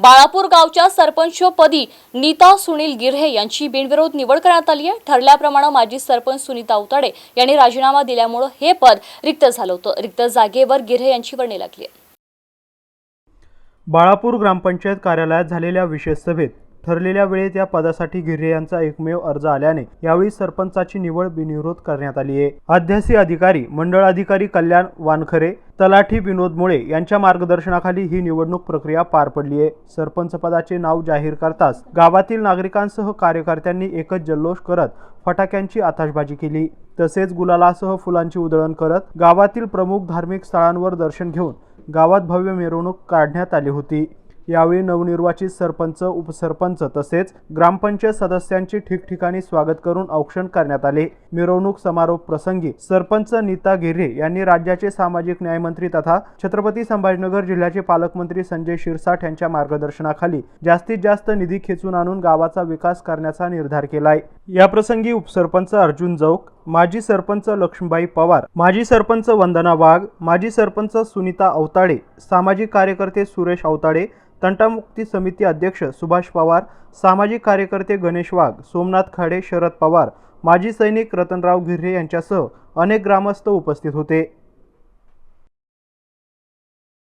बाळापूर गावच्या सरपंचपदी नीता सुनील गिर्हे यांची बिनविरोध निवड करण्यात आली आहे. ठरल्याप्रमाणे माजी सरपंच सुनीता उताडे यांनी राजीनामा दिल्यामुळे हे पद रिक्त झालं होतं. रिक्त जागेवर गिऱ्हे यांची वर्णी लागली आहे. बाळापूर ग्रामपंचायत कार्यालयात झालेल्या विशेष सभेत ठरलेल्या वेळेत या पदासाठी गिर्हे यांचा एकमेव अर्ज आल्याने यावेळी सरपंचाची निवड बिनविरोध करण्यात आली आहे. अध्यासी अधिकारी मंडळ अधिकारी कल्याण वानखरे तलाठी विनोद मुळे यांच्या मार्गदर्शनाखाली ही निवडणूक प्रक्रिया पार पडली आहे. सरपंच पदाचे नाव जाहीर करताच गावातील नागरिकांसह कार्यकर्त्यांनी एकच जल्लोष करत फटाक्यांची आताशबाजी केली. तसेच गुलालासह फुलांची उधळण करत गावातील प्रमुख धार्मिक स्थळांवर दर्शन घेऊन गावात भव्य मिरवणूक काढण्यात आली होती. यावेळी नवनिर्वाचित सरपंच उपसरपंच तसेच ग्रामपंचायत सदस्यांचे ठिकठिकाणी स्वागत करून औक्षण करण्यात आले. मिरवणूक समारोप प्रसंगी सरपंच नीता गिर्हे यांनी राज्याचे सामाजिक न्यायमंत्री तथा छत्रपती संभाजीनगर जिल्ह्याचे पालकमंत्री संजय शिरसाठ यांच्या मार्गदर्शनाखाली जास्तीत जास्त निधी खेचून आणून गावाचा विकास करण्याचा निर्धार केलाय. याप्रसंगी उपसरपंच अर्जुन जौक माजी सरपंच लक्ष्मीबाई पवार माजी सरपंच वंदना वाघ माजी सरपंच सुनीता अवताडे सामाजिक कार्यकर्ते सुरेश अवताडे तंटामुक्ती समिती अध्यक्ष सुभाष पवार सामाजिक कार्यकर्ते गणेश वाघ सोमनाथ खाडे शरद पवार माजी सैनिक रतनराव गिर्हे यांच्यासह अनेक ग्रामस्थ उपस्थित होते.